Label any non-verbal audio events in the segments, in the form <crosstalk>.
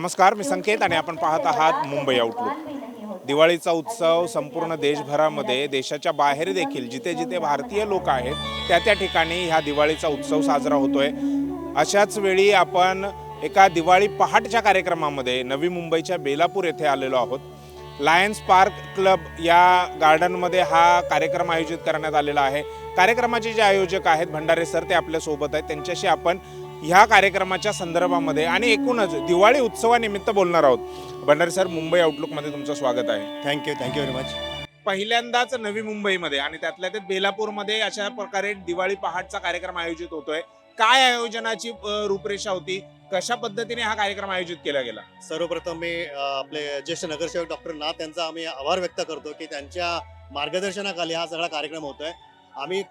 नमस्कार मी संकेत आणि आपण पाहत आहात मुंबई आउटलुक दिवाळीचा उत्सव संपूर्ण देशभरामध्ये देशाच्या बाहेर देखील जिथे जिथे भारतीय लोक आहेत त्या त्या ठिकाणी ह्या दिवाळीचा उत्सव साजरा होतोय. अशाच वेळी आपण एका दिवाळी पहाटच्या कार्यक्रमामध्ये नवी मुंबईच्या बेलापूर येथे आलेलो आहोत. लायन्स पार्क क्लब या गार्डनमध्ये हा कार्यक्रम आयोजित करण्यात आलेला आहे. कार्यक्रमाचे जे आयोजक आहेत भंडारे सर ते आपल्यासोबत आहेत. त्यांच्याशी आपण ह्या कार्यक्रमाच्या संदर्भामध्ये आणि एकूणच दिवाळी उत्सवानिमित्त बोलणार आहोत. भंडारे सर मुंबई आउटलुकमध्ये तुमचं स्वागत आहे. थँक्यू थँक्यू व्हेरी मच पहिल्यांदाच नवी मुंबईमध्ये आणि त्यातल्या त्यात बेलापूरमध्ये अशा प्रकारे दिवाळी पहाटचा कार्यक्रम आयोजित होतोय. काय आयोजनाची रूपरेषा होती? कशा पद्धतीने हा कार्यक्रम आयोजित केला गेला? सर्वप्रथम मी आपले ज्येष्ठ नगरसेवक डॉक्टर नाथ यांचा आम्ही आभार व्यक्त करतो की त्यांच्या मार्गदर्शनाखाली हा सगळा कार्यक्रम होतोय. आम्ही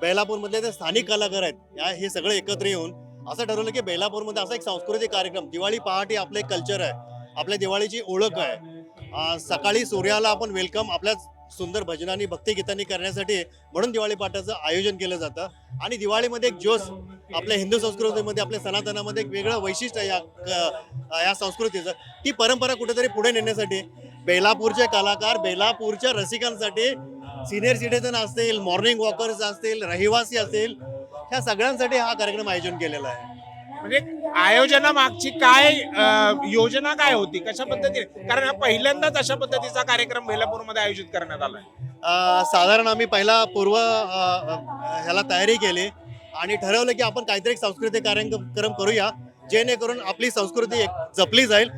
बेलापूरमधले जे स्थानिक कलाकार आहेत या हे सगळे एकत्र येऊन असं ठरवलं की बेलापूरमध्ये असा एक सांस्कृतिक कार्यक्रम दिवाळी पहाटे आपलं एक कल्चर आहे आपल्या दिवाळीची ओळख आहे. सकाळी सूर्याला आपण वेलकम आपल्या सुंदर भजनानी भक्तिगीतांनी करण्यासाठी म्हणून दिवाळी पाठाचं आयोजन केलं जातं. आणि दिवाळीमध्ये एक जोश आपल्या हिंदू संस्कृतीमध्ये आपल्या सनातनामध्ये एक वेगळं वैशिष्ट्य आहे या या संस्कृतीचं. ती परंपरा कुठेतरी पुढे नेण्यासाठी बेलापूरचे कलाकार बेलापूरच्या रसिकांसाठी सिनियर सिटीजन असतील मॉर्निंग वॉकर्स असतील रहिवासी असतील ह्या सगळ्यांसाठी हा कार्यक्रम आयोजन केलेला आहे. म्हणजे आयोजनामागची काय अ, योजना काय होती? कशा पद्धतीने? कारण हा पहिल्यांदाच अशा पद्धतीचा कार्यक्रम बेलापूरमध्ये आयोजित करण्यात आलाय. अ, साधारण आम्ही पहिला पूर्व अ, अ, ह्याला तयारी केली आणि ठरवलं की आपण काहीतरी एक सांस्कृतिक कार्यक्रम करूया जेणेकरून आपली संस्कृती एक जपली जाईल.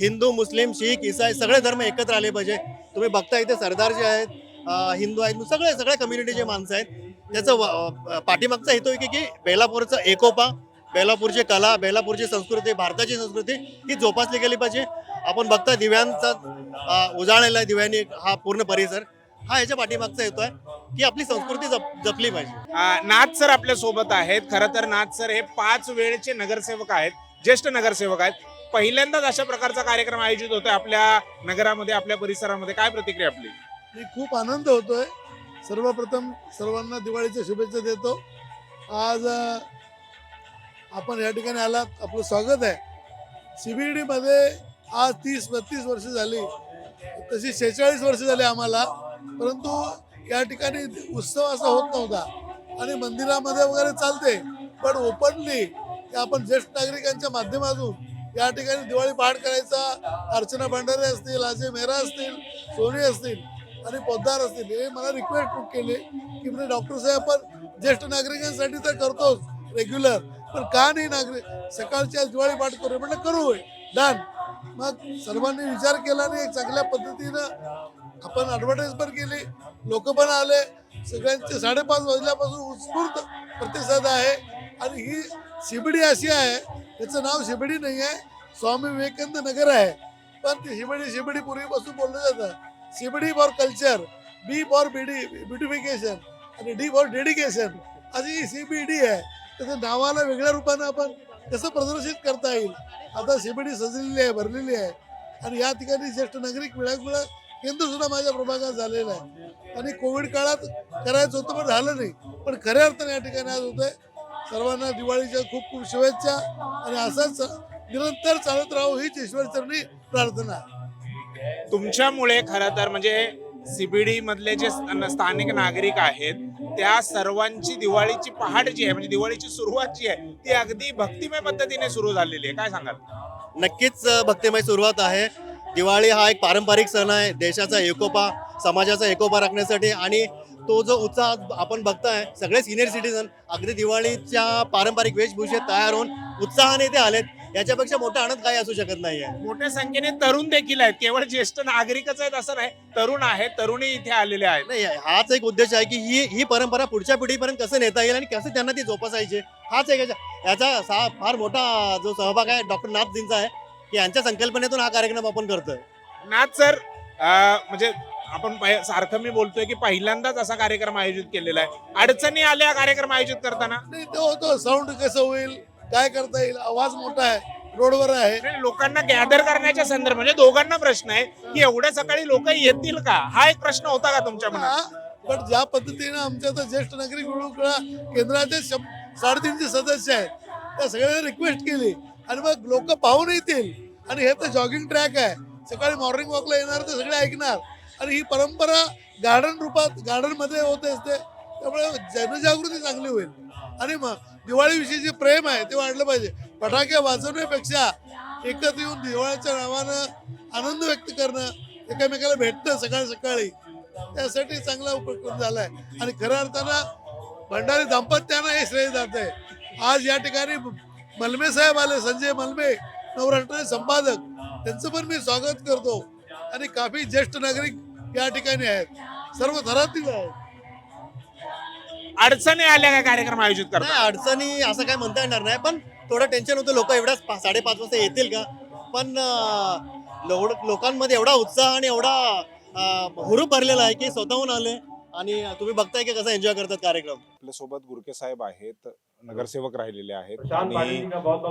हिंदू मुस्लिम शीख इसाई सगळे धर्म एकत्र आले पाहिजे. तुम्ही बघता इथे सरदार जे आहेत अ, हिंदू आहेत सगळे सगळ्या कम्युनिटीचे माणसं आहेत. त्याचं पाठीमागचा हेतू आहे की की बेलापूरचा एकोपा बेलापूरची कला बेलापूरची संस्कृती भारताची संस्कृती ही जोपासली गेली पाहिजे. आपण बघता दिव्यांचा उजाळलेला आहे दिव्यांनी हा पूर्ण परिसर हा याच्या पाठीमागचा हेतू आहे की आपली संस्कृती जप जपली पाहिजे. नाथ सर आपल्यासोबत आहेत. खरं तर नाथ सर हे पाच वेळचे नगरसेवक आहेत ज्येष्ठ नगरसेवक आहेत. पहिल्यांदाच अशा प्रकारचा कार्यक्रम आयोजित होतोय आपल्या नगरामध्ये आपल्या परिसरामध्ये. काय प्रतिक्रिया आपली? मी खूप आनंद होतोय. सर्वप्रथम सर्वांना दिवाळीच्या शुभेच्छा देतो. आज आपण या ठिकाणी आलात. आपलं स्वागत आहे. CBD डीमध्ये आज तीस बत्तीस वर्ष झाली. तशी शेहेचाळीस वर्ष झाली आम्हाला. परंतु या ठिकाणी उत्सव असा होत नव्हता. आणि मंदिरामध्ये वगैरे चालते. पण ओपनली आपण ज्येष्ठ नागरिकांच्या माध्यमातून या ठिकाणी दिवाळी पाठ करायचा अर्चना भंडारे असतील अजय मेहरा असतील सोनी असतील आणि पोद्दार असतील. हे मला रिक्वेस्ट केले. की म्हणजे डॉक्टर साहेब आपण ज्येष्ठ नागरिकांसाठी तर करतोच रेग्युलर पण का नाही नागरिक? सकाळच्या आज दिवाळी पाठ करू म्हटलं करू डन मग सर्वांनी विचार केला आणि एक चांगल्या पद्धतीनं आपण ॲडव्हर्टाईज पण केली. लोक पण आले. सगळ्यांचे साडेपाच वाजल्यापासून उत्स्फूर्त प्रतिसाद आहे. आणि ही शिबडी अशी आहे त्याचं नाव शिबडी नाही आहे स्वामी विवेकानंद नगर आहे. पण ती शिबडी शिबडी पूर्वीपासून बोललं जातं. CBD for culture B for BD beautification आणि डी फॉर डेडिकेशन अशी ही डी आहे. त्याचं नावाला वेगळ्या रूपानं आपण कसं प्रदर्शित करता येईल? आता सीबीडी सजलेली आहे भरलेली आहे. आणि या ठिकाणी ज्येष्ठ नागरिक विळाकुळा केंद्र सुद्धा माझ्या प्रभागात झालेलं आहे आणि कोविड काळात करायचं होतं पण झालं नाही. पण खऱ्या अर्थाने या ठिकाणी आज होतंय. सर्वांना दिवाळीच्या खूप खूप शुभेच्छा. आणि असंच निरंतर चालत राहू हीच ईश्वरचरणी प्रार्थना. तुमच्यामुळे खरं तर म्हणजे सीबीडी मधले जे स्थानिक नागरिक आहेत त्या सर्वांची दिवाळीची पहाट जी आहे म्हणजे दिवाळीची सुरुवात जी आहे ती अगदी भक्तिमय पद्धतीने सुरू झालेली आहे. काय सांगाल? नक्कीच भक्तिमय सुरुवात आहे. दिवाळी हा एक पारंपरिक सण आहे. देशाचा एकोपा समाजाचा एकोपा राखण्यासाठी आणि तो जो उत्साह आपण बघताय सगळे सिनियर सिटीजन अगदी दिवाळीच्या पारंपरिक वेशभूषेत तयार होऊन उत्साहाने ते आलेत. याच्यापेक्षा मोठा आनंद काही असू शकत नाहीये. मोठ्या संख्येने तरुण देखील आहेत. केवळ ज्येष्ठ नागरिकच आहेत असं नाही. तरुण आहेत तरुणी इथे आलेले आहेत. नाही हाच एक उद्देश आहे की ही ही परंपरा पुढच्या पिढीपर्यंत कसं नेता येईल आणि कसं त्यांना ती जोपासायची. हाच एक याचा- सा फार मोठा जो सहभाग आहे डॉक्टर नाथजींचा आहे की यांच्या संकल्पनेतून हा कार्यक्रम आपण करतोय. नाथ सर अं, म्हणजे आपण सारखं मी बोलतोय की पहिल्यांदाच असा कार्यक्रम आयोजित केलेला आहे. अडचणी आल्या कार्यक्रम आयोजित करताना? नाही तो होतो साऊंड कसं होईल? काय करता येईल? आवाज मोठा आहे. रोडवर आहे. लोकांना गॅदर करण्याच्या संदर्भ म्हणजे दोघांना प्रश्न आहे की एवढ्या सकाळी लोक येतील का? हा एक प्रश्न होता का तुमच्या मनात? पण ज्या पद्धतीनं आमच्या आता ज्येष्ठ नागरिक विळुकळा केंद्राचे साडेतीनशे सदस्य आहेत त्या सगळ्यांना रिक्वेस्ट केली. आणि मग लोक पाहून येतील. आणि हे तर जॉगिंग ट्रॅक आहे. सकाळी मॉर्निंग वॉकला येणार ते सगळे ऐकणार. आणि ही परंपरा गार्डन रूपात गार्डनमध्ये होत असते. त्यामुळे जनजागृती चांगली होईल. आणि मग दिवाळीविषयी जे प्रेम आहे ते वाढलं पाहिजे. फटाके वाजवण्यापेक्षा एकत्र येऊन दिवाळीच्या नावानं आनंद व्यक्त करणं एकमेकाला भेटणं सकाळी सकाळी त्यासाठी चांगला उपक्रम आहे आणि खऱ्या अर्थानं भंडारी दाम्पत्यानं हे श्रेय जात आहे. आज या ठिकाणी मलमे साहेब आले संजय मलमे नवराष्ट्राचे संपादक त्यांचं पण मी स्वागत करतो. आणि काफी ज्येष्ठ नागरिक या ठिकाणी आहेत. सर्व थरातील आहेत. अडचणी आल्या काय कार्यक्रम आयोजित नाही करता अडचणी असं काय म्हणता येणार नाही पण थोडं टेन्शन होतं. लोक एवढ्याच पा- साडेपाच वाजता येतील का? पण अं, लोड- लोकांमध्ये एवढा उत्साह आणि एवढा अं, हुरूप भरलेला आहे की स्वतःहून आले आणि तुम्ही बघताय की कसं एन्जॉय करतात कार्यक्रम. आपल्यासोबत गुरके साहेब आहेत नगरसेवक राहिलेले आहेत. आणि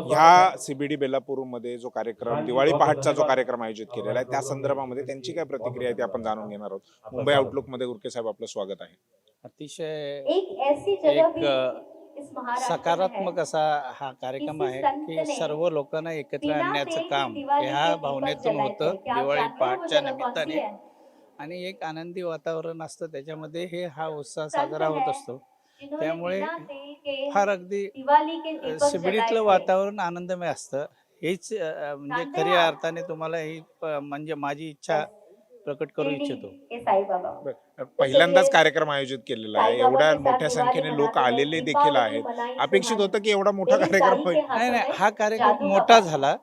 ह्या सीबीडी बेलापूरमध्ये जो कार्यक्रम दिवाळी पहाटचा जो कार्यक्रम आयोजित केलेला आहे त्या संदर्भामध्ये त्यांची काय प्रतिक्रिया आहे ते आपण जाणून घेणार आहोत. मुंबई आउटलुकमध्ये गुरके साहेब आपलं स्वागत आहे. अतिशय एक ऐसी जगह सकारात्मक असा हा कार्यक्रम आहे की सर्व लोकांना एकत्र आणण्याचं काम ह्या भावनेतून होतं दिवाळी हैं सी निमित्ताने? आणि एक आनंदी वातावरण असतं त्याच्यामध्ये हे हा उत्साह साजरा होत असतो. त्यामुळे फार अगदी शिबिडीतलं. वातावरण आनंदमय असतं. हेच म्हणजे खऱ्या. अर्थाने तुम्हाला ही म्हणजे माझी इच्छा प्रकट करू इच्छितो. साईबाबा. पहिल्यांदाच कार्यक्रम आयोजित केलेला आहे. साईबाबा एवढ्या के साथ मोठ्या संख्येने लोक आलेले देखील दीपावली आहेत मनाई अपेक्षित. होतं की एवढा मोठा मेरी कार्यक्रम होईल. नाही नाही हा कार्यक्रम जादू मोठा. झाला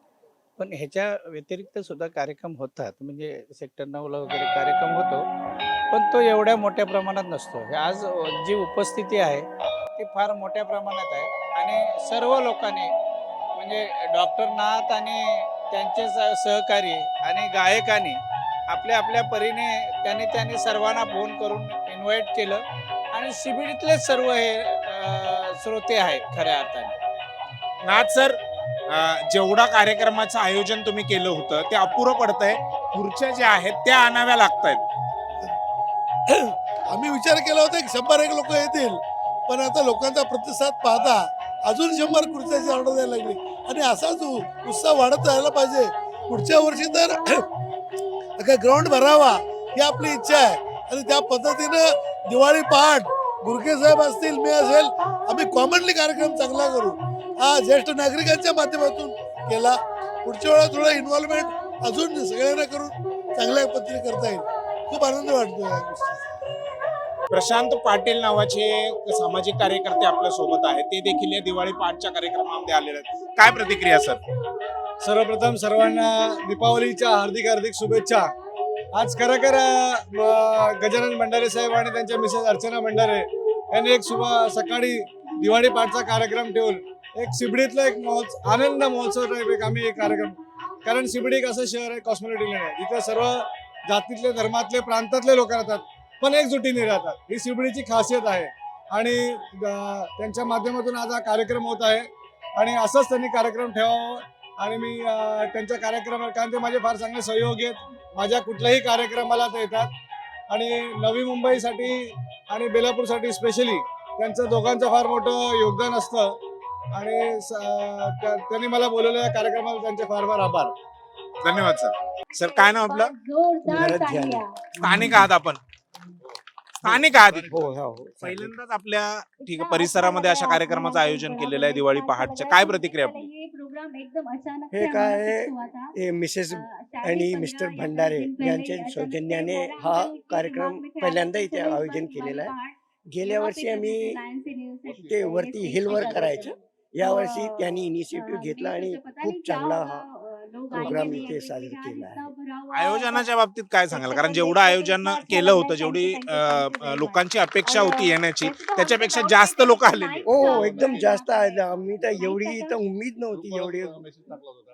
पण ह्याच्या व्यतिरिक्त सुद्धा कार्यक्रम होतात. म्हणजे सेक्टर नऊला वगैरे कार्यक्रम होतो. पण तो एवढ्या मोठ्या प्रमाणात नसतो. हे आज जी उपस्थिती आहे ती फार मोठ्या प्रमाणात आहे. आणि सर्व लोकांनी म्हणजे डॉक्टर नाथ आणि त्यांचे स- सहकारी आणि गायकांनी आपल्या आपल्या परीने त्यांनी त्यांनी सर्वांना फोन करून इन्व्हाइट केलं. आणि शिबिडीतले सर्व हे श्रोते आहेत खऱ्या अर्थाने. नाथ सर जेवढा कार्यक्रमाचं आयोजन तुम्ही केलं होतं ते अपुरं पडतंय. खुर्च्या ज्या आहेत त्या आणाव्या लागतायत. <coughs> आम्ही विचार केला होता की शंभर एक लोक येतील पण आता लोकांचा प्रतिसाद पाहता अजून शंभर खुर्च्याची ऑर्डर द्यायला लागली. आणि असाच उत्साह वाढत राहायला पाहिजे. पुढच्या वर्षी तर ग्राउंड भरावा ही आपली इच्छा आहे. आणि त्या पद्धतीनं दिवाळी पहाट गुरखे साहेब असतील मी असेल आम्ही कॉमनली कार्यक्रम चांगला करू. हा ज्येष्ठ नागरिकांच्या माध्यमातून केला. पुढच्या वेळा थोडं इन्व्हॉल्वमेंट अजून सगळ्यांना करून चांगल्या पद्धतीने करता येईल. खूप आनंद वाटतो या गोष्टीचा. प्रशांत पाटील नावाचे सामाजिक कार्यकर्ते आपल्यासोबत आहेत. ते देखील या दिवाळी पाठच्या कार्यक्रमामध्ये आलेले आहेत. काय प्रतिक्रिया सर? सर्वप्रथम सर्वांना दीपावलीच्या हार्दिक हार्दिक शुभेच्छा. आज खरं खर गजानन भंडारे साहेब आणि त्यांच्या मिसेस अर्चना भंडारे यांनी एक शुभ सकाळी दिवाळी पाठचा कार्यक्रम ठेवून एक शिबडीतला एक महोत्सव आनंद महोत्सव टाईप एक आम्ही एक कार्यक्रम कारण शिबडी एक असं शहर आहे कॉस्मॉलिटी आहे. इथं सर्व जातीतले धर्मातले प्रांतातले लोक राहतात पण एकजुटीने राहतात. ही शिबडीची खासियत आहे. आणि त्यांच्या माध्यमातून आज हा कार्यक्रम होत आहे. आणि असंच त्यांनी कार्यक्रम ठेवावं आणि मी त्यांच्या कार्यक्रमात कारण ते माझे फार चांगले सहयोगी आहेत. माझ्या कुठल्याही कार्यक्रमाला ते येतात. आणि नवी मुंबईसाठी आणि बेलापूरसाठी स्पेशली त्यांचं दोघांचं फार मोठं योगदान असतं. आणि त्यांनी मला बोलवलेल्या कार्यक्रमाला त्यांचे फार फार आभार. धन्यवाद सर. सर काय नाव आपलं. स्थानिक आहात आपण. स्थानिक आहात इथे. हो हो पहिल्यांदाच आपल्या ठीक आहे परिसरामध्ये अशा कार्यक्रमाचं आयोजन केलेलं आहे दिवाळी पहाटच्या काय प्रतिक्रिया? आपली ये प्रोग्राम एकदम अचानक हे काय. हे मिसेस आणि मिस्टर भंडारे यांच्या सौजन्याने हा कार्यक्रम पहिल्यांदा इथे आयोजन केलेला आहे. गेल्या वर्षी आम्ही ते है, वरती हिलवर करायचं. करायचं. या वर्षी अ, त्यांनी इनिशिएटिव्ह घेतला आणि खूप चांगला हा प्रोग्राम इथे साजरा केला आहे. आयोजनाच्या बाबतीत काय सांगाल कारण जेवढं आयोजन केलं होतं जेवढी लोकांची अपेक्षा होती येण्याची त्याच्यापेक्षा जास्त लोक आलेली हो हो एकदम जास्त आहे आम्ही तर एवढी तर उम्मीद नव्हती एवढी.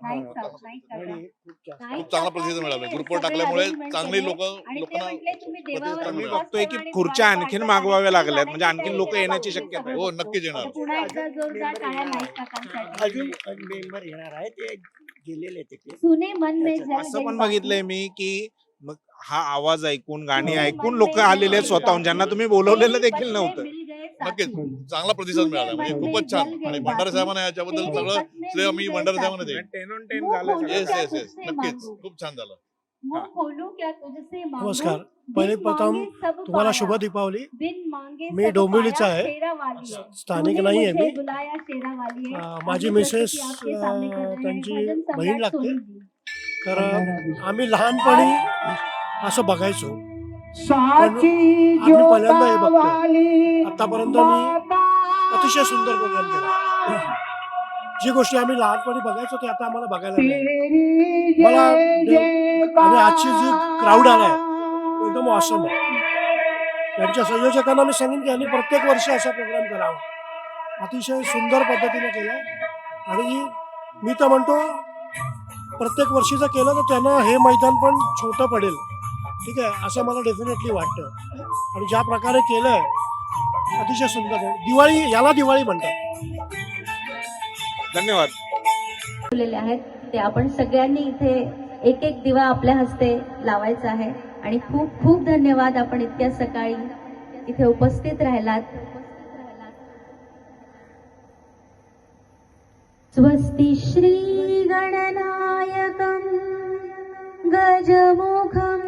आणि खूप जास्त नाही खूप चांगला प्रतिसाद मिळाला सगळे ग्रुपवर टाकल्यामुळे arrangement चांगली. लोक लोकांना मी. बघतोय की खुर्च्या आणखीन. मागवाव्या लागल्यात म्हणजे आणखीन लोक ते येण्याची शक्यता आहे हो. नक्कीच येणार पुन्हा एकदा जोरदार टाळ्या नाईक काकांसाठी. अजून मेंबर येणार आहे ते गेलेले तिकडे सुने मन में त्याच्यात जल असं पण. बघितलंय मी की मग हा आवाज ऐकून गाणी ऐकून लोक आलेले आहेत स्वतःहून. गई ज्यांना. तुम्ही बोलवलेलं देखील नव्हतं. नक्कीच. चांगला प्रतिसाद मिळाला. म्हणजे खूपच छान. आणि भंडारे साहेबांना याच्याबद्दल सगळं श्रेय मी भंडारे साहेबांना देईन. टेन ऑन टेन झालं. येस येस येस नक्कीच. खूप छान झालं. मुंह खोलू क्या तुझसे मांगू? नमस्कार. पहिले प्रथम तुम्हाला. शुभ दीपावली बिन मांगे मी डोंबिवलीचा आहे. स्थानिक नाही आहे मुझे मी माझी मिसेस. त्यांची बहीण लागते. तर आम्ही लहानपणी असं बघायचो आम्ही पहिल्यांदा हे बघतोय आतापर्यंत मी अतिशय सुंदर प्रोग्राम केला जी गोष्टी आम्ही लहानपणी बघायचो ते आता आम्हाला बघायला. मला आणि आजची जी क्राऊड आलाय तो एकदम ऑसम आहे. त्यांच्या संयोजकांना मी सांगेन की यांनी प्रत्येक वर्षी असा प्रोग्राम करावा. अतिशय सुंदर पद्धतीने केला आणि मी तर म्हणतो प्रत्येक वर्षी जर केलं तर त्यांना हे मैदान पण छोटं पडेल. ठीक आहे? असं मला डेफिनेटली वाटतं. आणि ज्या प्रकारे केलंय अतिशय सुंदर. आहे दिवाळी याला दिवाळी म्हणतात. धन्यवाद. ठेवलेले आहेत. ते आपण सगळ्यांनी इथे एक एक दिवा आपल्या हस्ते लावायचा आहे. आणि खूप खूप धन्यवाद आपण इतक्या सकाळी इथे उपस्थित राहिलात. स्वस्ति श्री गणनायकं गजमुखं